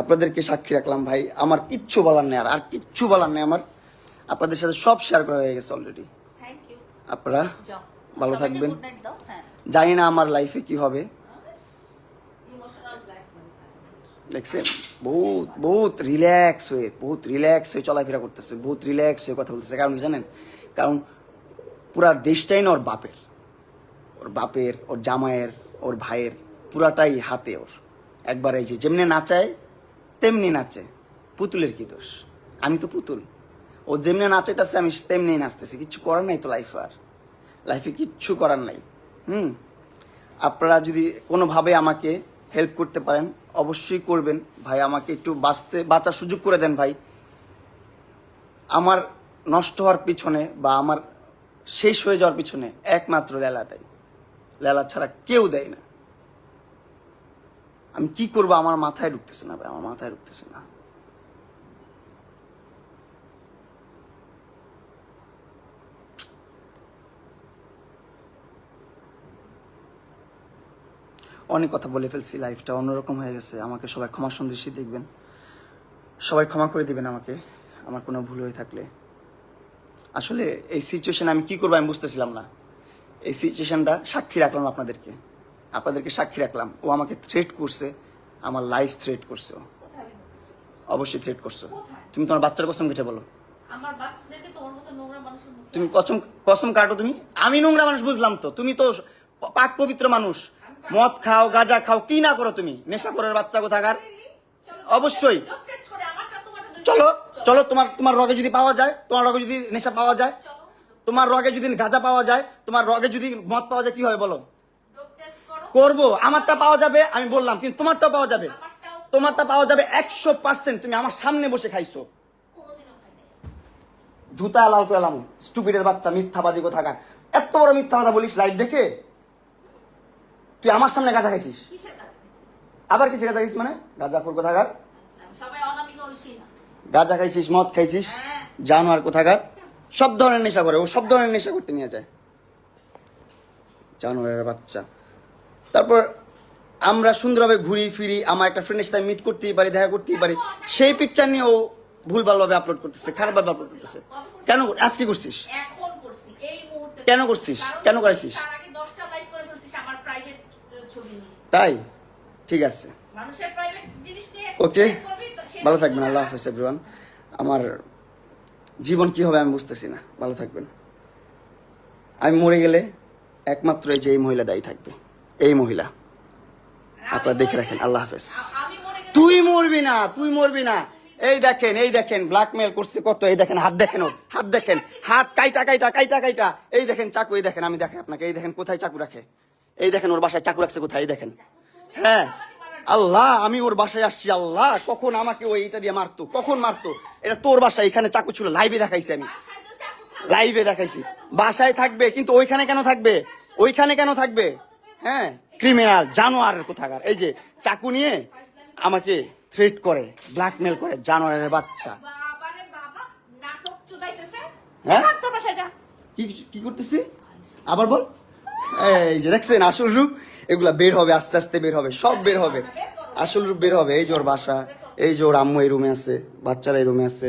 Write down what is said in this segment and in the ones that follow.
আপনাদেরকে সাক্ষী রাখলাম ভাই। আমার কিচ্ছু বলার নেই আর আর কিচ্ছু বলার নেই আমার। আপনাদের সাথে সব শেয়ার করা হয়ে গেছে অলরেডি আপনারা ভালো থাকবেন। হ্যাঁ। জানি না আমার লাইফে কি হবে। দেখছেন? বহুত বহুত রিল্যাক্স হয়ে বহুত রিল্যাক্স হয়ে চলাফেরা করতেছে বহুত রিল্যাক্স হয়ে কথা বলতেছে। কারণ জানেন? কারণ পুরা দেশটাই না ওর বাপের। ওর বাপের ওর জামাইয়ের ওর ভাইয়ের পুরাটাই হাতে ওর। একবার এই যে যেমনি নাচায় তেমনি নাচে। পুতুলের কি দোষ? আমি তো পুতুল। ও যেমনি নাচাইতেছে, আমি তেমনি নাচতেছি। কিচ্ছু করার নাই তো লাইফে আর। লাইফে কিচ্ছু করার নাই। হুম? আপনারা যদি কোনোভাবে আমাকে হেল্প করতে পারেন, অবশ্যই করবেন। ভাই, আমাকে একটু বাঁচতে, বাঁচার সুযোগ করে দেন ভাই। আমার নষ্ট হওয়ার পিছনে বা আমার শেষ হয়ে যাওয়ার পিছনে একমাত্র লেলা দেয়। লেলা ছাড়া কেউ দেয় না। আমি কি করব? আমার মাথায় ঢুকতেছে না আমার মাথায় ঢুকতেছে না। অনেক কথা বলে ফেলছি, লাইফটা অন্যরকম হয়ে গেছে। আমাকে সবাই ক্ষমা সন্দেশী দেখবেন। সবাই ক্ষমা করে দিবেন আমাকে, আমার কোনো ভুল হয়ে থাকলে। আসলে এই সিচুয়েশন আমি কি করব আমি বুঝতেছিলাম না। এই সিচুয়েশনটা সাক্ষী রাখলাম আপনাদেরকে। আপনাদেরকে সাক্ষী রাখলাম। ও আমাকে থ্রেট করছে আমার লাইফ থ্রেট করছে অবশ্যই থ্রেট করছ। তুমি তোমার বাচ্চার কসম কেটে বলো। তুমি কসম কসম কাটো তুমি। আমি নোংরা মানুষ বুঝলাম তো। তুমি তো পাক পবিত্র মানুষ। মদ খাও গাঁজা খাও কি না করো তুমি? নেশা করার বাচ্চা কোথাকার? অবশ্যই। চলো চলো তোমার তোমার রগে যদি পাওয়া যায় তোমার রগে যদি নেশা পাওয়া যায় তোমার রগে যদি গাঁজা পাওয়া যায় তোমার রগে যদি মদ পাওয়া যায় কি হয় বলো? করব আমারটা পাওয়া যাবে আমি বললাম কিন্তু তোমারটা পাওয়া যাবে। তোমারটা পাওয়া যাবে একশো পার্সেন্ট তুমি আমার সামনে বসে খাইছো। জুতা লাল করে এলাম স্টুপিডের বাচ্চা মিথ্যাবাদী কোথাকার। এত বড় মিথ্যা কথা বলিস লাইভ দেখে? তুই আমার সামনে গাঁজা খাইছিস? আবার কিছু গাঁজা খাইছিস মানে? কোথাকার? সবাই অনামিকা ঐশী না? গাঁজা খাইছিস মদ খাইছিস? হ্যাঁ। জানোয়ার কোথাকার? সব ধরনের নেশা করে ও সব ধরনের নেশা করতে নিয়ে যায়। জানোয়ারের বাচ্চা। তারপর আমরা সুন্দরভাবে ঘুরি ফিরি আমার একটা ফ্রেন্ডের সাথে মিট করতেই পারি দেখা করতেই পারি। সেই পিকচার নিয়ে ও ভুলভালভাবে আপলোড করতেছে খারাপভাবে আপলোড করতেছে। কেন আজকে করছিস? কেন করছিস? কেন করেছিস? তার আগে 10টা লাইভ করে ফেলছিস আমার প্রাইভেট ছবি নিয়ে। তাই? ঠিক আছে। ওকে ভালো থাকবেন। আল্লাহ হাফেজ এভরিওয়ান আমার জীবন কি হবে আমি বুঝতেছি না। ভালো থাকবেন। আমি মরে গেলে একমাত্র এই যে এই মহিলা দায়ী থাকবে। এই মহিলা আপনারা দেখে রাখেন আল্লাহ হাফেজ। তুই মরবি না তুই মরবি না। এই দেখেন এই দেখেন ব্ল্যাকমেল করছে কত এই দেখেন হাত দেখেন ওর হাত দেখেন হাত কাইটা কাইটা কাইটা কাইটা। এই দেখেন চাকু এই দেখেন আমি দেখে আপনাকে এই দেখেন কোথায় চাকু রাখে? এই দেখেন ওর বাসায় চাকু রাখছে কোথায় এই দেখেন। হ্যাঁ আল্লাহ আমি ওর বাসায় আসছি আল্লাহ কখন আমাকে ওই এটা দিয়ে মারতো কখন মারতো? এটা তোর বাসায় এখানে চাকু ছিল লাইভে দেখাইছি আমি। লাইভে দেখাইছি। বাসায় থাকবে কিন্তু ওইখানে কেন থাকবে? ওইখানে কেন থাকবে? হ্যাঁ ক্রিমিনাল জানোয়ারের কোথাকার। এই যে চাকু নিয়ে আমাকে থ্রেট করে ব্ল্যাকমেল করে জানোয়ারের বাচ্চা। হ্যাঁ? কি কি করতেছি? আবার বল। এই যে দেখছেন আসল রূপ এগুলা বের হবে আস্তে আস্তে বের হবে সব বের হবে। আসল রূপ বের হবে এই যে ওর বাসা এই যে ওর আম্মু এই রুমে আছে বাচ্চারা এই রুমে আছে।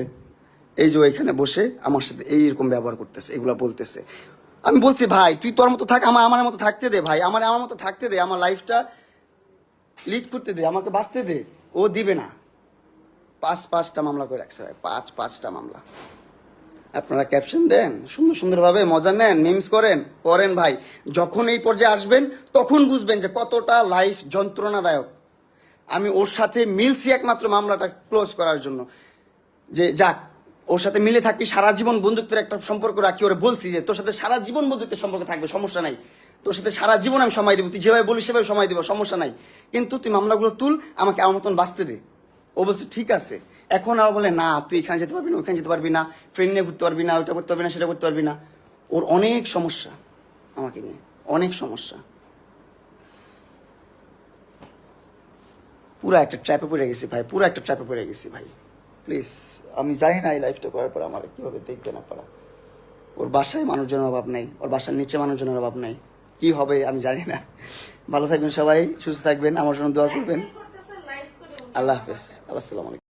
এই যে এখানে বসে আমার সাথে এইরকম ব্যবহার করতেছে এগুলা বলতেছে। আমি বলছি, ভাই, তুই তোর মতো থাক, আমার আমার মতো থাকতে দে, ভাই। আমার আমার মতো থাকতে দে, আমার লাইফটা লিড করতে দে, আমাকে বাঁচতে দে। ও দিবে না। পাঁচ পাঁচটা মামলা করে রাখছে, ভাই। পাঁচ পাঁচটা মামলা। আপনারা ক্যাপশন দেন, সুন্দর সুন্দরভাবে মজা নেন মিমস করেন করেন, ভাই। যখন এই পর্যায়ে আসবেন, তখন বুঝবেন যে কতটা লাইফ যন্ত্রণাদায়ক। আমি ওর সাথে মিলছি একমাত্র মামলাটা ক্লোজ করার জন্য। যে যাক ওর সাথে মিলে থাকি, সারা জীবন বন্ধুত্বের একটা সম্পর্ক রাখি, ওরা বলছি যে তোর সাথে সারা জীবন বন্ধুত্বের সম্পর্ক থাকবে, সমস্যা নাই। তোর সাথে সারা জীবন আমি সময় দেবো, তুই যেভাবে বলিস সেভাবে সময় দেবো, সমস্যা নাই। কিন্তু তুই মামলাগুলো তুল, আমাকে আমার মতন বাঁচতে দে। ও বলছে, ঠিক আছে। এখন আর বলে, না, তুই এখানে যেতে পারবি না ওখানে যেতে পারবি না ফ্রেন্ড নিয়ে ঘুরতে পারবি না, ওইটা করতে পারবি না, সেটা করতে পারবি না। ওর অনেক সমস্যা আমাকে নিয়ে, অনেক সমস্যা। পুরো একটা ট্র্যাপে পড়ে গেছি ভাই, পুরো একটা ট্র্যাপে পড়ে গেছি ভাই। প্লিজ আমি জানি না এই লাইফটা করার পর আমার কীভাবে দেখবে না পারা ওর বাসায় মানুষজনের অভাব নেই ওর বাসার নিচে মানুষজনের অভাব নেই। কি হবে আমি জানি না। ভালো থাকবেন সবাই সুস্থ থাকবেন আমার জন্য দোয়া করবেন। আল্লাহ হাফেজ। আল্লাহ আলাইকুম।